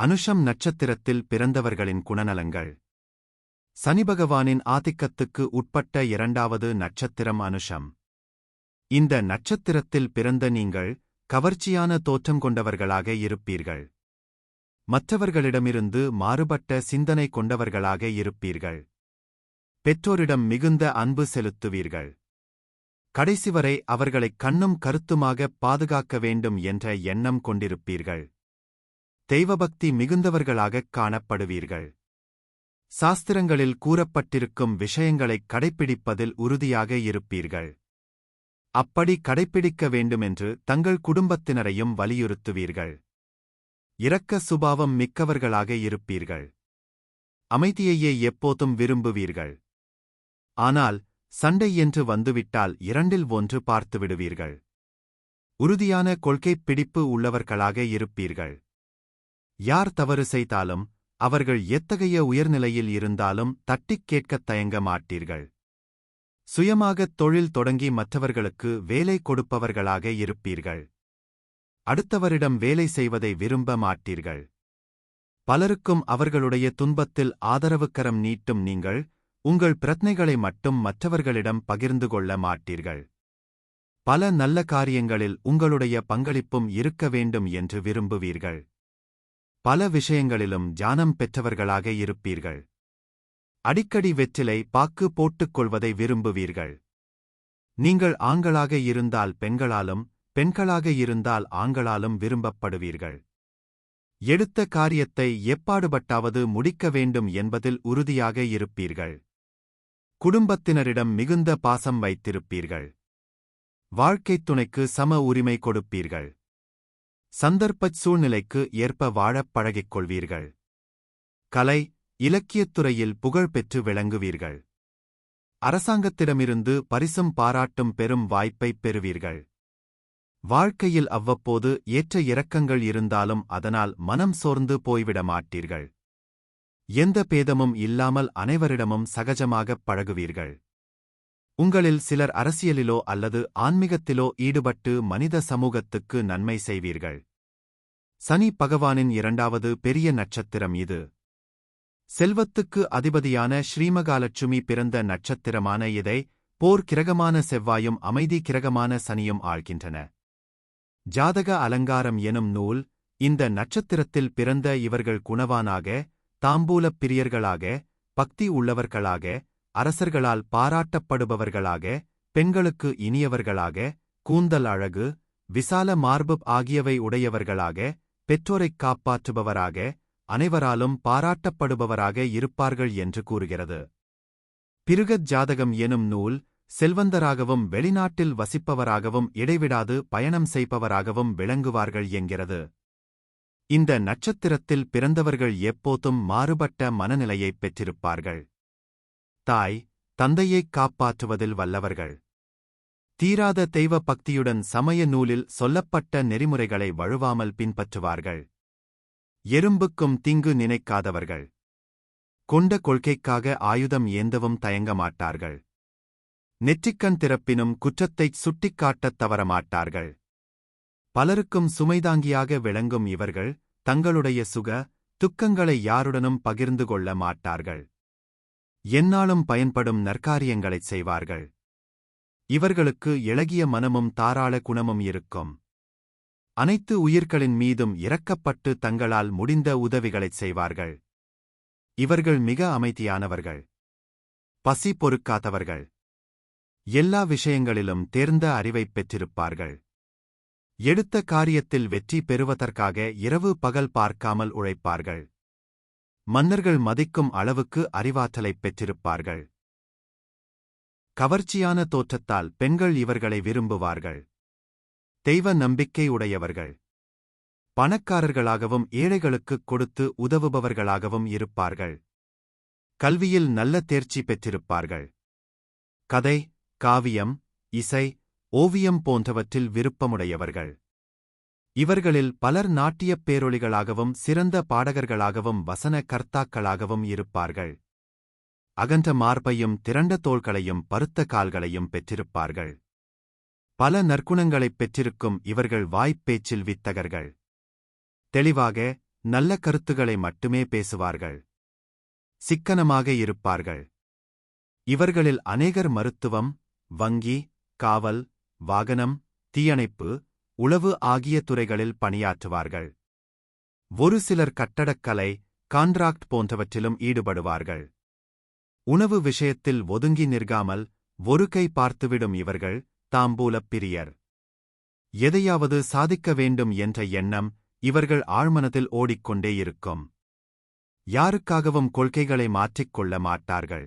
அனுஷம் நட்சத்திரத்தில் பிறந்தவர்களின் குணநலங்கள். சனி பகவானின் ஆதிக்கத்துக்கு உட்பட்ட இரண்டாவது நட்சத்திரம் அனுஷம். இந்த நட்சத்திரத்தில் பிறந்த நீங்கள் கவர்ச்சியான தோற்றம் கொண்டவர்களாக இருப்பீர்கள். மற்றவர்களிடமிருந்து மாறுபட்ட சிந்தனை கொண்டவர்களாக இருப்பீர்கள். பெற்றோரிடம் மிகுந்த அன்பு செலுத்துவீர்கள். கடைசிவரை அவர்களைக் கண்ணும் கருத்துமாக பாதுகாக்க வேண்டும் என்ற எண்ணம் கொண்டிருப்பீர்கள். தெய்வபக்தி மிகுந்தவர்களாகக் காணப்படுவீர்கள். சாஸ்திரங்களில் கூறப்பட்டிருக்கும் விஷயங்களைக் கடைப்பிடிப்பதில் உறுதியாக இருப்பீர்கள். அப்படி கடைப்பிடிக்க வேண்டுமென்று தங்கள் குடும்பத்தினரையும் வலியுறுத்துவீர்கள். இரக்க சுபாவம் மிக்கவர்களாக இருப்பீர்கள். அமைதியையே எப்போதும் விரும்புவீர்கள். ஆனால் சண்டை என்று வந்துவிட்டால் இரண்டில் ஒன்று பார்த்துவிடுவீர்கள். உறுதியான கொள்கைப் பிடிப்பு உள்ளவர்களாக இருப்பீர்கள். யார் தவறு செய்தாலும் அவர்கள் எத்தகைய உயர்நிலையில் இருந்தாலும் தட்டிக் கேட்கத் தயங்க மாட்டீர்கள். சுயமாகத் தொழில் தொடங்கி மற்றவர்களுக்கு வேலை கொடுப்பவர்களாக இருப்பீர்கள். அடுத்தவரிடம் வேலை செய்வதை விரும்ப மாட்டீர்கள். பலருக்கும் அவர்களுடைய துன்பத்தில் ஆதரவுக்கரம் நீட்டும் நீங்கள் உங்கள் பிரத்னைகளை மட்டும் மற்றவர்களிடம் பகிர்ந்து கொள்ள மாட்டீர்கள். பல நல்ல காரியங்களில் உங்களுடைய பங்களிப்பும் இருக்க வேண்டும் என்று விரும்புவீர்கள். பல விஷயங்களிலும் ஞானம் பெற்றவர்களாக இருப்பீர்கள். அடிக்கடி வெற்றிலை பாக்கு போட்டுக் கொள்வதை விரும்புவீர்கள். நீங்கள் ஆண்களாக இருந்தால் பெண்களாலும் பெண்களாக இருந்தால் ஆண்களாலும் விரும்பப்படுவீர்கள். எடுத்த காரியத்தை எப்பாடுபட்டாவது முடிக்க வேண்டும் என்பதில் உறுதியாக இருப்பீர்கள். குடும்பத்தினரிடம் மிகுந்த பாசம் வைத்திருப்பீர்கள். வாழ்க்கைத் துணைக்கு சம உரிமை கொடுப்பீர்கள். சந்தர்ப்பச் சூழ்நிலைக்கு ஏற்ப வாழப் பழகிக் கொள்வீர்கள் கலை இலக்கியத் துறையில் புகழ் பெற்று விளங்குவீர்கள். அரசாங்கத்திடமிருந்து பரிசும் பாராட்டும் பெரும் வாய்ப்பைப் பெறுவீர்கள். வாழ்க்கையில் அவ்வப்போது ஏற்ற இறக்கங்கள் இருந்தாலும் அதனால் மனம் சோர்ந்து போய்விட மாட்டீர்கள் எந்த பேதமும் இல்லாமல் அனைவரிடமும் சகஜமாகப் பழகுவீர்கள். உங்களில் சிலர் அரசியலிலோ அல்லது ஆன்மீகத்திலோ ஈடுபட்டு மனித சமூகத்துக்கு நன்மை செய்வீர்கள். சனி பகவானின் இரண்டாவது பெரிய நட்சத்திரம் இது. செல்வத்துக்கு அதிபதியான ஸ்ரீமகாலட்சுமி பிறந்த நட்சத்திரமான இதை போர் கிரகமான செவ்வாயும் அமைதி கிரகமான சனியும் ஆழ்கின்றன ஜாதக அலங்காரம் எனும் நூல் இந்த நட்சத்திரத்தில் பிறந்த இவர்கள் குணவானாக தாம்பூலப் பிரியர்களாக பக்தி உள்ளவர்களாக அரசர்களால் பாராட்டப்படுபவர்களாக பெண்களுக்கு இனியவர்களாக கூந்தல் அழகு விசால மார்பு ஆகியவை உடையவர்களாக பெற்றோரைக் காப்பாற்றுபவராக அனைவராலும் பாராட்டப்படுபவராக இருப்பார்கள் என்று கூறுகிறது. பிருகத் ஜாதகம் எனும் நூல் செல்வந்தராகவும் வெளிநாட்டில் வசிப்பவராகவும் இடைவிடாது பயணம் செய்பவராகவும் விளங்குவார்கள் என்கிறது. இந்த நட்சத்திரத்தில் பிறந்தவர்கள் எப்போதும் மாறுபட்ட மனநிலையைப் பெற்றிருப்பார்கள். தாய் தந்தையைக் காப்பாற்றுவதில் வல்லவர்கள். தீராத தெய்வ பக்தியுடன் சமய நூலில் சொல்லப்பட்ட நெறிமுறைகளை வழுவாமல் பின்பற்றுவார்கள். எறும்புக்கும் தீங்கு நினைக்காதவர்கள். கொண்ட கொள்கைக்காக ஆயுதம் ஏந்தவும் தயங்க மாட்டார்கள் நெற்றிக்கண் திறப்பினும் குற்றத்தைச் சுட்டிக்காட்டத் தவறமாட்டார்கள். பலருக்கும் சுமைதாங்கியாக விளங்கும் இவர்கள் தங்களுடைய சுக துக்கங்களை யாருடனும் பகிர்ந்து கொள்ள மாட்டார்கள். எந்நாளும் பயன்படும் நற்காரியங்களைச் செய்வார்கள். இவர்களுக்கு இளகிய மனமும் தாராள குணமும் இருக்கும். அனைத்து உயிர்களின் மீதும் இரக்கப்பட்டு தங்களால் முடிந்த உதவிகளைச் செய்வார்கள். இவர்கள் மிக அமைதியானவர்கள். பசி பொறுக்காதவர்கள். எல்லா விஷயங்களிலும் தேர்ந்த அறிவைப் பெற்றிருப்பார்கள். எடுத்த காரியத்தில் வெற்றி பெறுவதற்காக இரவு பகல் பார்க்காமல் உழைப்பார்கள். மன்னர்கள் மதிக்கும் அளவுக்கு அறிவாற்றலைப் பெற்றிருப்பார்கள். கவர்ச்சியான தோற்றத்தால் பெண்கள் இவர்களை விரும்புவார்கள். தெய்வ நம்பிக்கை உடையவர்கள். பணக்காரர்களாகவும் ஏழைகளுக்குக் கொடுத்து உதவுபவர்களாகவும் இருப்பார்கள். கல்வியில் நல்ல தேர்ச்சி பெற்றிருப்பார்கள். கதை காவியம் இசை ஓவியம் போன்றவற்றில் விருப்பமுடையவர்கள். இவர்களில் பலர் நாட்டியப் பேரொளிகளாகவும் சிறந்த பாடகர்களாகவும் வசன கர்த்தாக்களாகவும் இருப்பார்கள். அகன்ற மார்பையும் திரண்ட தோள்களையும் பருத்த கால்களையும் பெற்றிருப்பார்கள். பல நற்குணங்களைப் பெற்றிருக்கும் இவர்கள் வாய்ப்பேச்சில் வித்தகர்கள். தெளிவாக நல்ல கருத்துகளை மட்டுமே பேசுவார்கள். சிக்கனமாக இருப்பார்கள். இவர்களில் அநேகர் மருத்துவம் வங்கி காவல் வாகனம் தீயணைப்பு உளவு ஆகிய துறைகளில் பணியாற்றுவார்கள். ஒரு சிலர் கட்டடக்கலை கான்ட்ராக்ட் போன்றவற்றிலும் ஈடுபடுவார்கள். உணவு விஷயத்தில் ஒதுங்கி நிற்காமல் ஒரு கை பார்த்துவிடும் இவர்கள் தாம்பூலப் பிரியர். எதையாவது சாதிக்க வேண்டும் என்ற எண்ணம் இவர்கள் ஆழ்மனத்தில் ஓடிக்கொண்டே இருக்கும். யாருக்காகவும் கொள்கைகளை மாற்றிக்கொள்ள மாட்டார்கள்.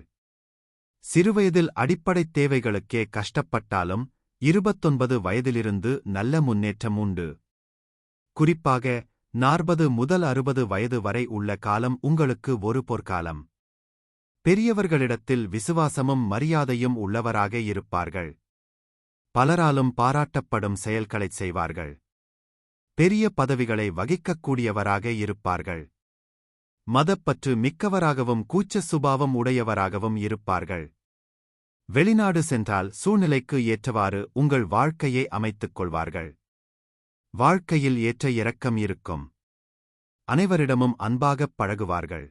சிறுவயதில் அடிப்படைத் தேவைகளுக்கே கஷ்டப்பட்டாலும் இருபத்தொன்பது வயதிலிருந்து நல்ல முன்னேற்றம் உண்டு. குறிப்பாக நாற்பது முதல் அறுபது வயது வரை உள்ள காலம் உங்களுக்கு ஒரு பொற்காலம். பெரியவர்களிடத்தில் விசுவாசமும் மரியாதையும் உள்ளவராக இருப்பார்கள். பலராலும் பாராட்டப்படும் செயல்களைச் செய்வார்கள். பெரிய பதவிகளை வகிக்கக்கூடியவராக இருப்பார்கள். மதப்பற்று மிக்கவராகவும் கூச்ச சுபாவம் உடையவராகவும் இருப்பார்கள். வெளிநாடு சென்றால் சூழ்நிலைக்கு ஏற்றவாறு உங்கள் வாழ்க்கையை அமைத்துக் கொள்வார்கள். வாழ்க்கையில் ஏற்ற இரக்கம் இருக்கும். அனைவரிடமும் அன்பாகப் பழகுவார்கள்.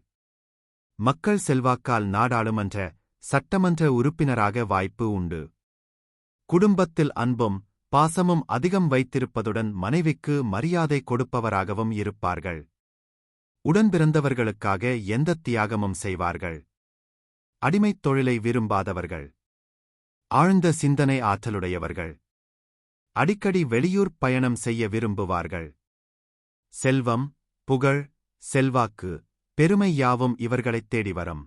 மக்கள் செல்வாக்கால் நாடாளுமன்ற சட்டமன்ற உறுப்பினராக வாய்ப்பு உண்டு. குடும்பத்தில் அன்பும் பாசமும் அதிகம் வைத்திருப்பதுடன் மனைவிக்கு மரியாதை கொடுப்பவராகவும் இருப்பார்கள். உடன்பிறந்தவர்களுக்காக எந்த தியாகமும் செய்வார்கள். அடிமைத் தொழிலை விரும்பாதவர்கள். ஆழ்ந்த சிந்தனை ஆற்றலுடையவர்கள். அடிக்கடி வெளியூர் பயணம் செய்ய விரும்புவார்கள். செல்வம் புகழ் செல்வாக்கு பெருமை யாவும் இவர்களைத் தேடி வரும்.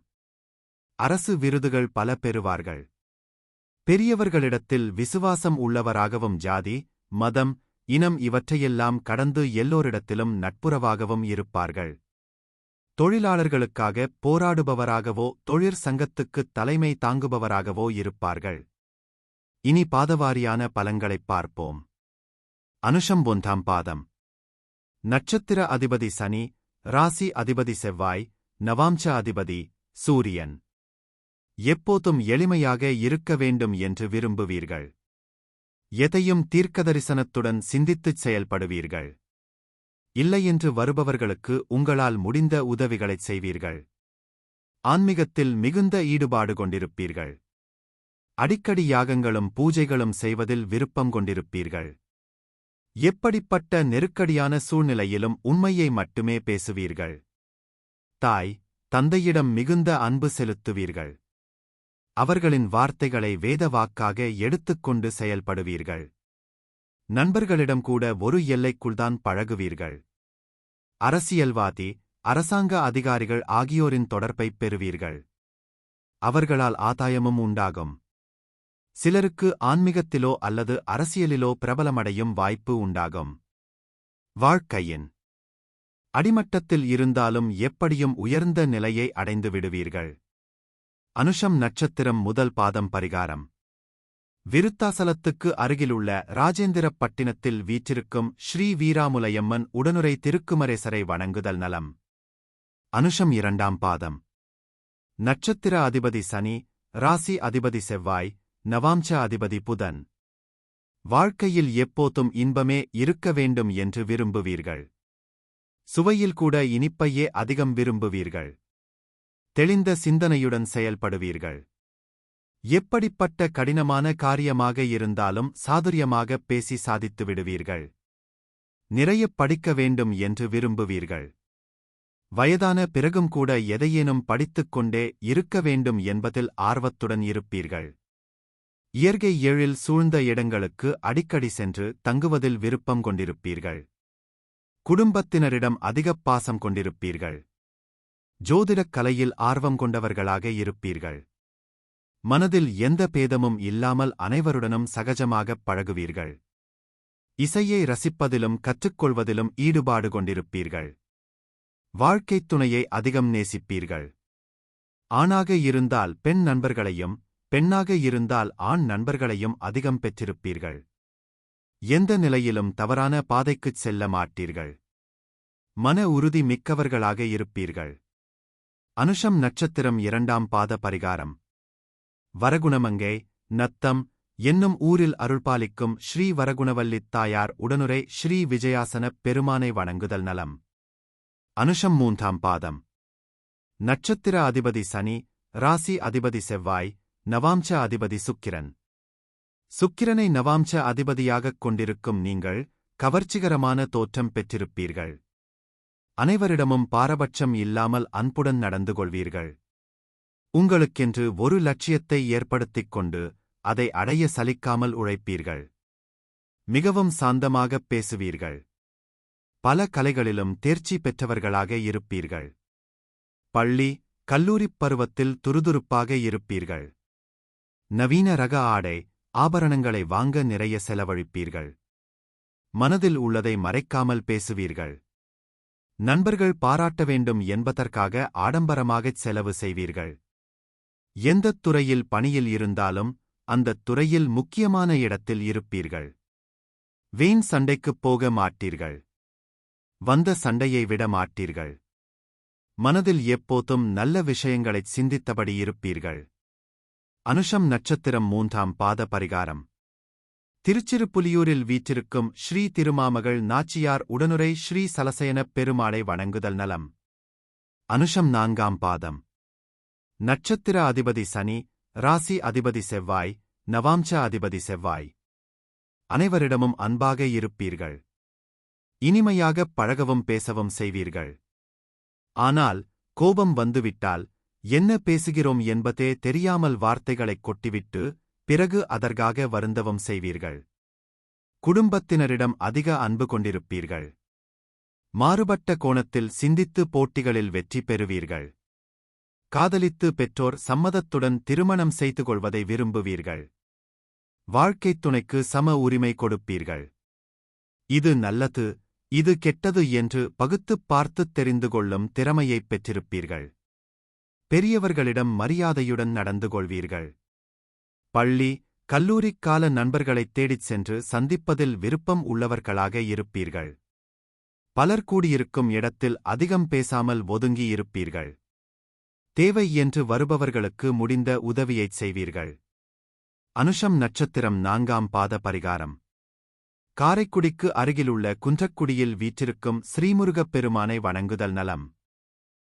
அரசு விருதுகள் பல பெறுவார்கள். பெரியவர்களிடத்தில் விசுவாசம் உள்ளவராகவும் ஜாதி மதம் இனம் இவற்றையெல்லாம் கடந்து எல்லோரிடத்திலும் நட்புறவாகவும் இருப்பார்கள். தொழிலாளர்களுக்காக போராடுபவராகவோ தொழிற்சங்கத்துக்குத் தலைமை தாங்குபவராகவோ இருப்பார்கள். இனி பாதவாரியான பலன்களைப் பார்ப்போம். அனுஷம் ஒன்றாம் பாதம். நட்சத்திர அதிபதி சனி ராசி அதிபதி செவ்வாய் நவாம்ச அதிபதி சூரியன். எப்போதும் எளிமையாக இருக்க வேண்டும் என்று விரும்புவீர்கள். எதையும் தீர்க்கதரிசனத்துடன் சிந்தித்துச் செயல்படுவீர்கள். இல்லையென்று வருபவர்களுக்கு உங்களால் முடிந்த உதவிகளைச் செய்வீர்கள். ஆன்மீகத்தில் மிகுந்த ஈடுபாடு கொண்டிருப்பீர்கள். அடிக்கடி யாகங்களும் பூஜைகளும் செய்வதில் விருப்பம் கொண்டிருப்பீர்கள். எப்படிப்பட்ட நெருக்கடியான சூழ்நிலையிலும் உண்மையை மட்டுமே பேசுவீர்கள். தாய் தந்தையிடம் மிகுந்த அன்பு செலுத்துவீர்கள். அவர்களின் வார்த்தைகளை வேத வாக்காக எடுத்துக்கொண்டு செயல்படுவீர்கள். நண்பர்களிடம் கூட ஒரு எல்லைக்குள்தான் பழகுவீர்கள். அரசியல்வாதி அரசாங்க அதிகாரிகள் ஆகியோரின் தொடர்பைப் பெறுவீர்கள். அவர்களால் ஆதாயமும் உண்டாகும். சிலருக்கு ஆன்மீகத்திலோ அல்லது அரசியலிலோ பிரபலமடையும் வாய்ப்பு உண்டாகும். வாழ்க்கையின் அடிமட்டத்தில் இருந்தாலும் எப்படியும் உயர்ந்த நிலையை அடைந்து விடுவீர்கள். அனுஷம் நட்சத்திரம் முதல் பாதம் பரிகாரம். விருத்தாசலத்துக்கு அருகிலுள்ள ராஜேந்திரப்பட்டினத்தில் வீற்றிருக்கும் ஸ்ரீ வீராமுலையம்மன் உடனுரை திருக்குமரேசரை வணங்குதல் நலம். அனுஷம் இரண்டாம் பாதம். நட்சத்திர அதிபதி சனி ராசி அதிபதி செவ்வாய் நவாம்ச அதிபதி புதன். வாழ்க்கையில் எப்போதும் இன்பமே இருக்க வேண்டும் என்று விரும்புவீர்கள். சுவையில் கூட இனிப்பையே அதிகம் விரும்புவீர்கள். தெளிந்த சிந்தனையுடன் செயல்படுவீர்கள். எப்படிப்பட்ட கடினமான காரியமாக இருந்தாலும் சாதுரியமாக பேசி சாதித்து விடுவீர்கள். நிறைய படிக்க வேண்டும் என்று விரும்புவீர்கள். வயதான பிறகும் கூட எதையேனும் படித்துக் கொண்டே இருக்க வேண்டும் என்பதில் ஆர்வத்துடன் இருப்பீர்கள். இயற்கை ஏழில் சூழ்ந்த இடங்களுக்கு அடிக்கடி சென்று தங்குவதில் விருப்பம் கொண்டிருப்பீர்கள். குடும்பத்தினரிடம் அதிகப் பாசம் கொண்டிருப்பீர்கள். ஜோதிடக் கலையில் ஆர்வம் கொண்டவர்களாக இருப்பீர்கள். மனதில் எந்த பேதமும் இல்லாமல் அனைவருடனும் சகஜமாகப் பழகுவீர்கள். இசையை ரசிப்பதிலும் கற்றுக்கொள்வதிலும் ஈடுபாடு கொண்டிருப்பீர்கள். வாழ்க்கைத் துணையை அதிகம் நேசிப்பீர்கள். ஆணாக இருந்தால் பெண் நண்பர்களையும் பெண்ணாக இருந்தால் ஆண் நண்பர்களையும் அதிகம் பெற்றிருப்பீர்கள். எந்த நிலையிலும் தவறான பாதைக்குச் செல்ல மாட்டீர்கள். மன உறுதி மிக்கவர்களாக இருப்பீர்கள். அனுஷம் நட்சத்திரம் இரண்டாம் பாத பரிகாரம். வரகுணமங்கே நத்தம் என்னும் ஊரில் அருள்பாலிக்கும் ஸ்ரீ வரகுணவல்லித் தாயார் உடனுரை ஸ்ரீ விஜயாசனப் பெருமானை வணங்குதல் நலம். அனுஷம் மூன்றாம் பாதம். நட்சத்திர அதிபதி சனி ராசி அதிபதி செவ்வாய் நவாம்ச அதிபதி சுக்கிரன். சுக்கிரனை நவாம்ச அதிபதியாகக் கொண்டிருக்கும் நீங்கள் கவர்ச்சிகரமான தோற்றம் பெற்றிருப்பீர்கள். அனைவரிடமும் பாரபட்சம் இல்லாமல் அன்புடன் நடந்து கொள்வீர்கள். உங்களுக்கென்று ஒரு லட்சியத்தை ஏற்படுத்திக் கொண்டு அதை அடைய சலிக்காமல் உழைப்பீர்கள். மிகவும் சாந்தமாகப் பேசுவீர்கள். பல கலைகளிலும் தேர்ச்சி பெற்றவர்களாக இருப்பீர்கள். பள்ளி கல்லூரிப் பருவத்தில் துருதுருப்பாக இருப்பீர்கள். நவீன ரக ஆடை ஆபரணங்களை வாங்க நிறைய செலவழிப்பீர்கள். மனதில் உள்ளதை மறைக்காமல் பேசுவீர்கள். நண்பர்கள் பாராட்ட வேண்டும் என்பதற்காக ஆடம்பரமாகச் செலவு செய்வீர்கள். எந்தத் துறையில் பணியில் இருந்தாலும் அந்தத் துறையில் முக்கியமான இடத்தில் இருப்பீர்கள். வீண் சண்டைக்குப் போக மாட்டீர்கள். வந்த சண்டையை விட மாட்டீர்கள். மனதில் எப்போதும் நல்ல விஷயங்களைச் சிந்தித்தபடி இருப்பீர்கள். அனுஷம் நட்சத்திரம் மூன்றாம் பாத பரிகாரம். திருச்சிருப்புலியூரில் வீற்றிருக்கும் ஸ்ரீ திருமாமகள் நாச்சியார் உடனுரை ஸ்ரீ சலசயனப் பெருமாளை வணங்குதல் நலம். அனுஷம் நான்காம் பாதம். நட்சத்திர அதிபதி சனி ராசி அதிபதி செவ்வாய் நவாம்ச அதிபதி செவ்வாய். அனைவரிடமும் அன்பாக இருப்பீர்கள். இனிமையாகப் பழகவும் பேசவும் செய்வீர்கள். ஆனால் கோபம் வந்துவிட்டால் என்ன பேசுகிறோம் என்பதே தெரியாமல் வார்த்தைகளைக் கொட்டிவிட்டு பிறகு அதற்காக வருந்தவம் செய்வீர்கள். குடும்பத்தினரிடம் அதிக அன்பு கொண்டிருப்பீர்கள். மாறுபட்ட கோணத்தில் சிந்தித்து போட்டிகளில் வெற்றி பெறுவீர்கள். காதலித்து பெற்றோர் சம்மதத்துடன் திருமணம் செய்து கொள்வதை விரும்புவீர்கள். வாழ்க்கைத் துணைக்கு சம உரிமை கொடுப்பீர்கள். இது நல்லது இது கெட்டது என்று பகுத்துப் பார்த்துத் தெரிந்து கொள்ளும் திறமையைப் பெற்றிருப்பீர்கள். பெரியவர்களிடம் மரியாதையுடன் நடந்து கொள்வீர்கள். பள்ளி கல்லூரிக் கால நண்பர்களைத் தேடிச் சென்று சந்திப்பதில் விருப்பம் உள்ளவர்களாக இருப்பீர்கள். பலர் கூடியிருக்கும் இடத்தில் அதிகம் பேசாமல் ஒதுங்கி இருப்பீர்கள். தேவை என்று வருபவர்களுக்கு முடிந்த உதவியைச் செய்வீர்கள். அனுஷம் நட்சத்திரம் நான்காம் பாத பரிகாரம். காரைக்குடிக்கு அருகிலுள்ள குன்றக்குடியில் வீற்றிருக்கும் ஸ்ரீமுருகப் பெருமானை வணங்குதல் நலம்.